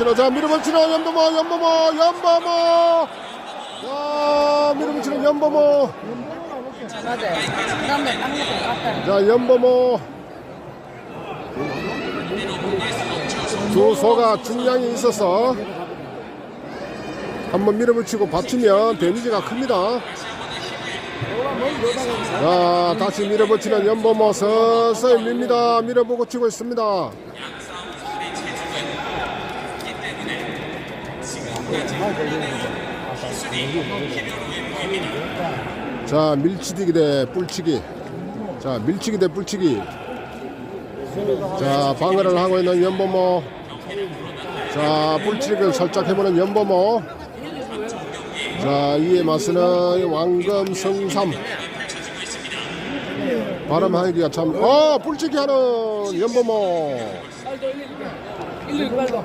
밀어붙이나 자 밀어붙이나 연범어 연범어 연범어 자 밀어붙이는 같다. 자 연범어 두 소가 중량이 있어서 한번 밀어붙이고 받치면 데미지가 큽니다. 자 다시 밀어붙이는 연범어 서서히 밉니다. 밀어보고 치고 있습니다 자 밀치기 대 뿔치기. 자 밀치기 대 뿔치기. 자 방어를 하고 있는 연범호. 자 뿔치기를 살짝 해보는 연범호. 자 이에 맞서는 왕금 성삼. 바람 하기가 참 어 뿔치기 하는 연범호. 말고.